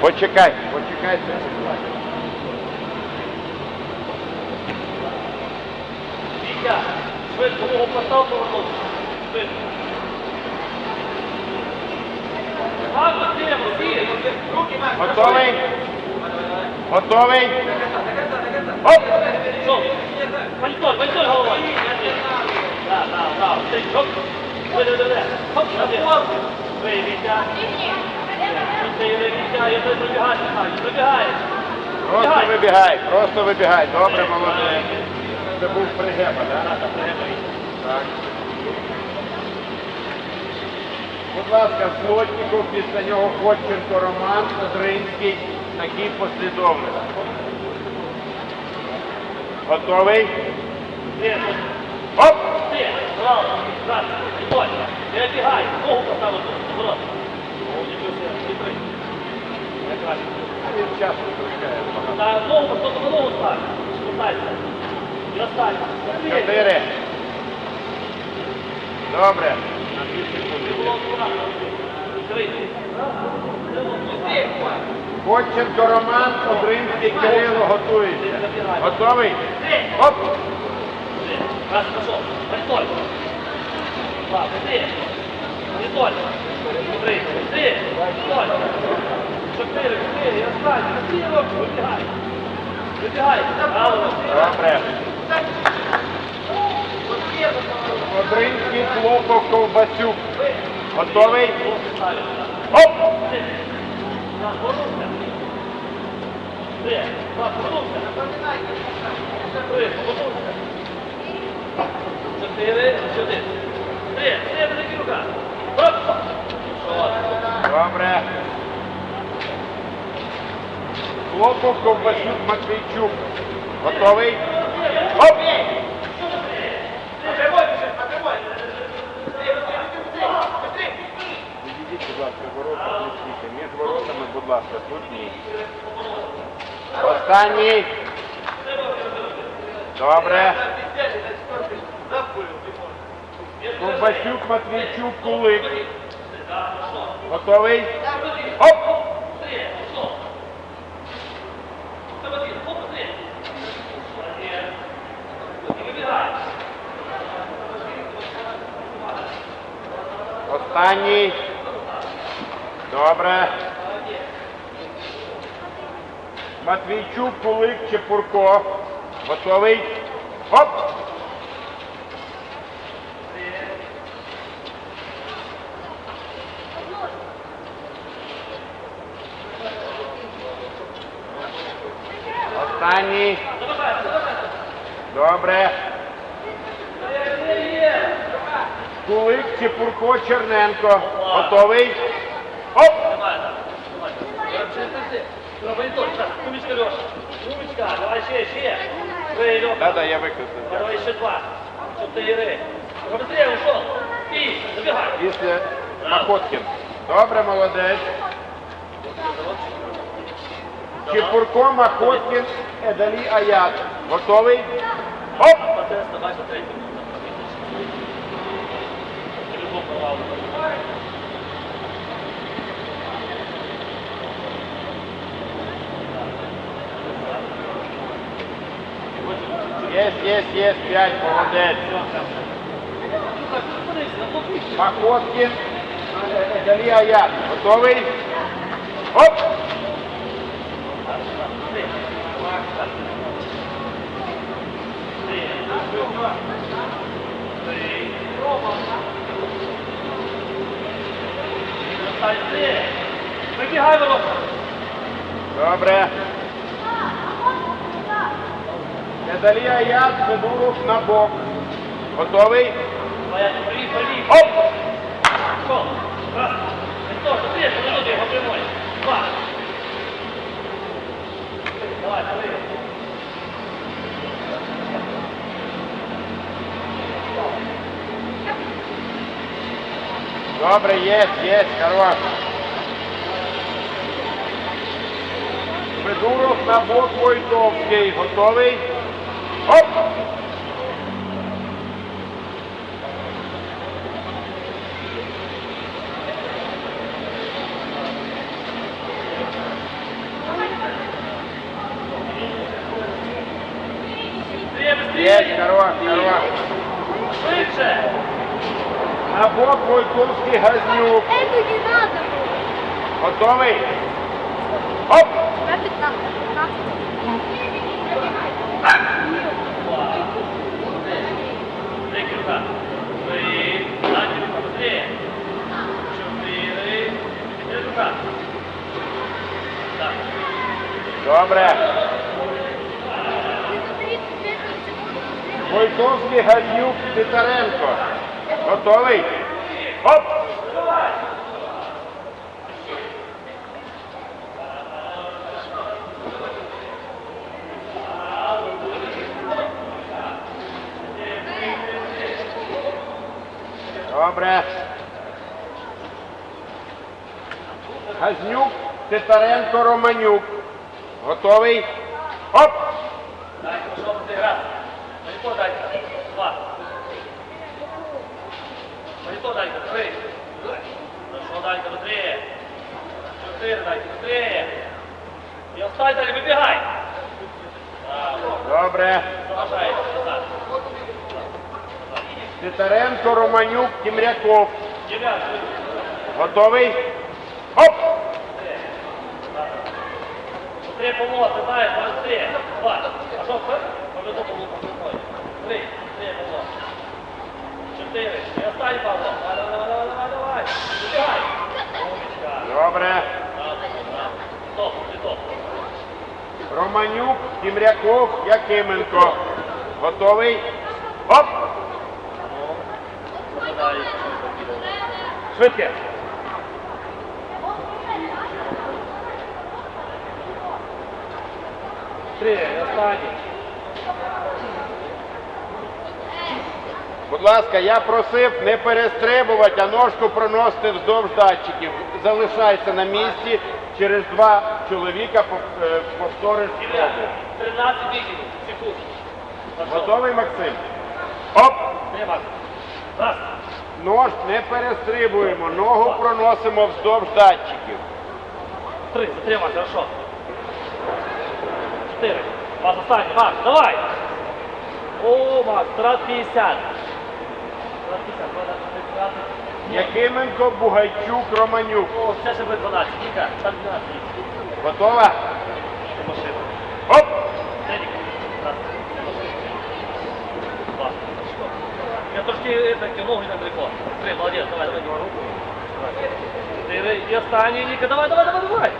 Почекай, почекай. Вітя, швидко ногу постав повернути. Швидко. Гарно, Тимо, Вітя, руки вверх. Готовий? Готовий? Оп! Що? Пальто, пальто голова. Так, так, так. Ти, хоп. Диви, диви, диви. Хоп, один. Ви, Просто вибігай, просто вибігай. Добре, молодець. Це був пригеба, так? Так. Будь ласка, Злотніков, після нього Ходченко Роман, Одринський, такі послідовності. Готовий? Оп! Раз. Не бігай, ногу поставив тут, На. Чотири. Добре. На дві секунди. Три. Ходченко Роман, Одринський Кирило готується. Готовий? Оп! Раз, пошел. Пристой. Два, три. Пристой. Три, три. Чотири, чотири. Три роки. Вибігай. Вибігай. Право. Добре. Одринський, Клопов, Ковбасюк. Готовий? Оп! Три. Два, повернувся. Три, повернувся. Чотири, сюди. Три, три, великі рука. Оп. Добре. Клопов, Ковбасюк, Матвійчук. Готовий? Оп! Будь ласка, ворота не стійте. Між будь ласка, тут ні. Останній. Добре. Ковбасюк, Матвійчук, Кулик. Готовий? Оп! Останній. Добре. Матвійчук, Кулик, Чепурко. Готовий? Оп! Останній. Добре. Кулик, Чепурко, Черненко. Готовий? Оп! Умічка, Леша. Умічка, давай ще, Леша. Да-да, я викрутив. Давай ще два. Чотири. Быстрее ушел. І забігай. Після Махоткін. Добре, молодець. Чепурко, Махоткін, Едалі Аят. Готовий? Оп! Процес, давай. Любов порвав. Єс, єс, єс, п'ять, молодець. Махоткін, Едалі Аят. Готовий? Оп! Вибігай. Добре. Едалі Аят, Федуров на бок. Готовий? Оп! Раз. Два. Давай, давай. Добре, єс, єс, хорош. Федуров на бок Войтовський. Готовий? Оп! Есть, здорово, здорово. Швидше. Або Это не надо. Готовий? Оп! 15, 15. Добре. 35 секунд. Войтовський Газнюк Титаренко. Готовий? Оп! Добре. Газнюк, Титаренко, Романюк. Готовий? Оп! Пішов ти раз. Монітор дайте. Два. Монітор дайте. Три. Хорошо, дайте, быстрее. Чотири дайте, быстрее. І останній далі, вибігай. Добре. Титаренко, Романюк, Тімряков. Готовий? Оп! Три помоги, знаєш, быстрее. Два. А що, ви? Поведу помогу. Три. Три помоги. Чотири. І останній Павло. Давай, давай, давай, давай, давай. Вибігай. Добре. Стоп, стоп. Романюк, Тімряков, Якименко. Готовий? Оп! Швидке. Три, і. Будь ласка, я просив не перестрибувати, а ножку проносити вздовж датчиків. Залишайся на місці. Через два чоловіка е, повториш спробу. 13. Секунд. Готовий, Максим? Оп! Раз. Нож не перестрибуємо, ногу проносимо вздовж датчиків. Три. Затримай, хорошо. Чотири. Макс, останній. Макс, давай. О, Макс, 150. 150. Давай, давай, 30. Якименко, Бугайчук, Романюк. О, ще ще буде 12. Ніка, там 12. Готова? Машина. Оп! Раз. Я трошки это, ногу не далеко. Три, молодец, давай, давай, руку. И останній, Ника, давай, давай, давай, давай.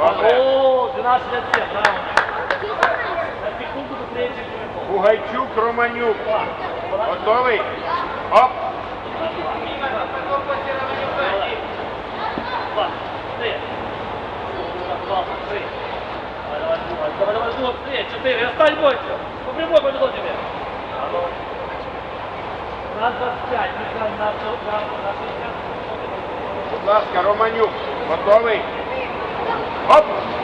О, 12 лет всех, да. Бугайчук, Романюк. Готовий? Оп! Давай, давай, давай, три, четыре, остань больше. По прямой повезло тебе. На 25, на 60. Будь ласка, Романюк, готовий? Оп!